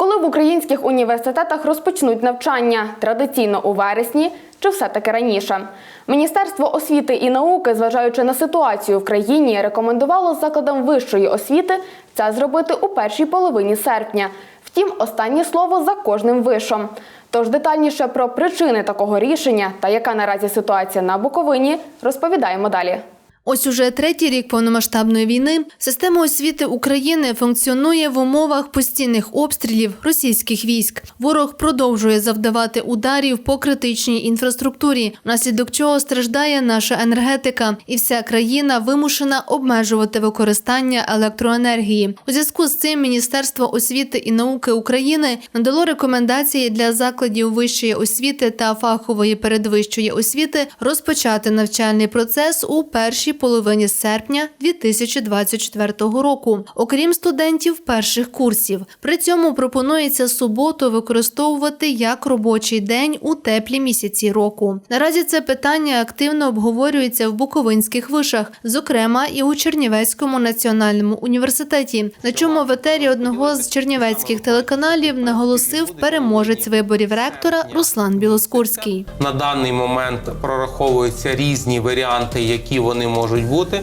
Коли в українських університетах розпочнуть навчання традиційно у вересні чи все-таки раніше? Міністерство освіти і науки, зважаючи на ситуацію в країні, рекомендувало закладам вищої освіти це зробити у першій половині серпня. Втім, останнє слово за кожним вишом. Тож детальніше про причини такого рішення та яка наразі ситуація на Буковині, розповідаємо далі. Ось уже третій рік повномасштабної війни система освіти України функціонує в умовах постійних обстрілів російських військ. Ворог продовжує завдавати ударів по критичній інфраструктурі, внаслідок чого страждає наша енергетика, і вся країна вимушена обмежувати використання електроенергії. У зв'язку з цим Міністерство освіти і науки України надало рекомендації для закладів вищої освіти та фахової передвищої освіти розпочати навчальний процес у першій половині серпня 2024 року, окрім студентів перших курсів. При цьому пропонується суботу використовувати як робочий день у теплі місяці року. Наразі це питання активно обговорюється в буковинських вишах, зокрема і у Чернівецькому національному університеті, на чому в етері одного з чернівецьких телеканалів наголосив переможець виборів ректора Руслан Білоскурський. На даний момент прораховуються різні варіанти, які вони можуть бути.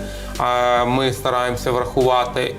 Ми стараємося врахувати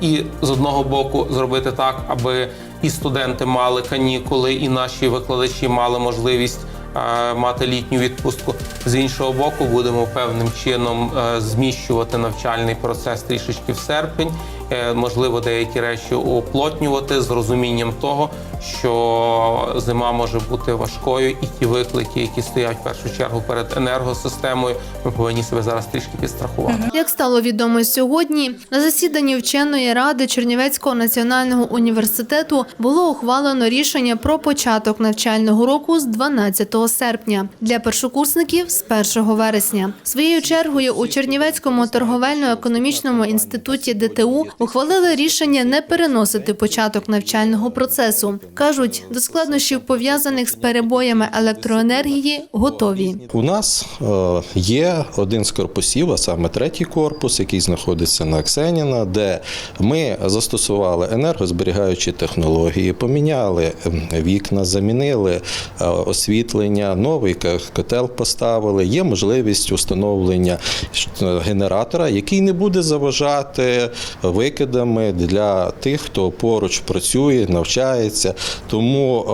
і, і з одного боку зробити так, аби і студенти мали канікули, і наші викладачі мали можливість е, мати літню відпустку. З іншого боку, будемо певним чином е, зміщувати навчальний процес трішечки в серпень. Е, Можливо, деякі речі уплотнювати з розумінням того, що зима може бути важкою, і ті виклики, які стоять в першу чергу перед енергосистемою, ми повинні себе зараз трішки підстрахувати. Як стало відомо сьогодні, на засіданні вченої ради Чернівецького національного університету було ухвалено рішення про початок навчального року з 12 серпня для першокурсників з 1 вересня. Своєю чергою у Чернівецькому торговельно-економічному інституті ДТУ ухвалили рішення не переносити початок навчального процесу. кажуть, до складнощів пов'язаних з перебоями електроенергії готові. У нас е, є один з корпусів, а саме третій корпус, який знаходиться на Аксеніна, де ми застосували енергозберігаючі технології, поміняли ем, вікна, замінили е, освітлення, новий котел поставили. Є можливість установлення е, генератора, який не буде заважати викидами для тих, хто поруч працює, навчається. Тому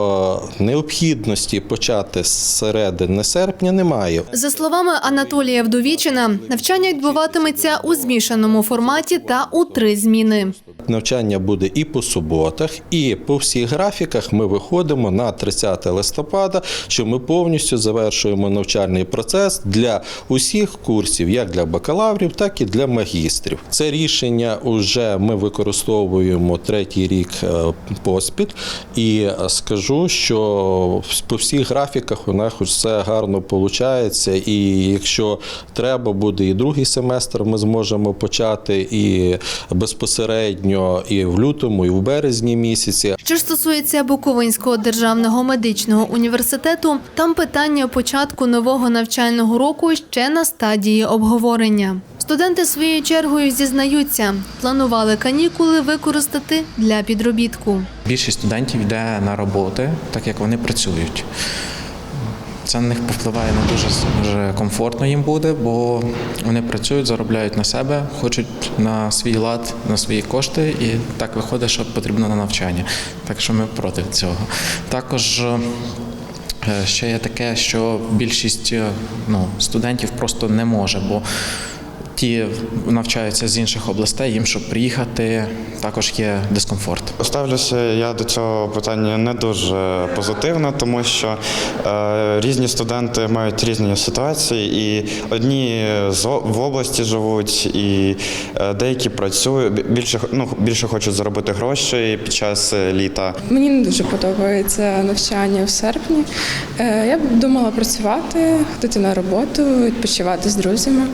е, необхідності почати з середини серпня немає. За словами Анатолія Вдовічина, навчання відбуватиметься у змішаному форматі та у три зміни. Навчання буде і по суботах, і по всіх графіках ми виходимо на 30 листопада, що ми повністю завершуємо навчальний процес для усіх курсів, як для бакалаврів, так і для магістрів. Це рішення вже ми використовуємо третій рік е, поспіль, і скажу, що по всіх графіках у нас все гарно виходить. І якщо треба буде і другий семестр, ми зможемо почати і безпосередньо і в лютому, і в березні місяці. Що стосується Буковинського державного медичного університету, там питання початку нового навчального року ще на стадії обговорення. Студенти своєю чергою зізнаються, планували канікули використати для підробітку. Більшість студентів йде на роботи, так як вони працюють. Це на них повпливає не дуже, дуже комфортно їм буде, бо вони працюють, заробляють на себе, хочуть на свій лад, на свої кошти, і так виходить, що потрібно на навчання. Так що ми проти цього. Також е, ще є таке, що більшість е, ну, студентів просто не може, бо ті навчаються з інших областей, їм, щоб приїхати, також є дискомфорт. Ставлюся я до цього питання не дуже позитивно, тому що е, різні студенти мають різні ситуації, і одні з в області живуть, і е, деякі працюють більше ну більше хочуть заробити гроші під час е, літа. Мені не дуже подобається навчання в серпні. Е, Я б думала працювати, ходити на роботу, відпочивати з друзями.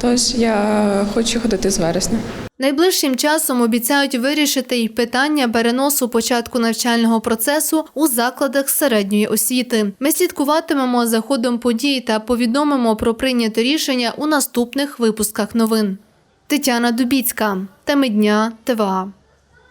Тож я хочу ходити з вересня. Найближчим часом обіцяють вирішити й питання переносу початку навчального процесу у закладах середньої освіти. Ми слідкуватимемо за ходом подій та повідомимо про прийняте рішення у наступних випусках новин. Тетяна Дубіцька, теми дня ТВА.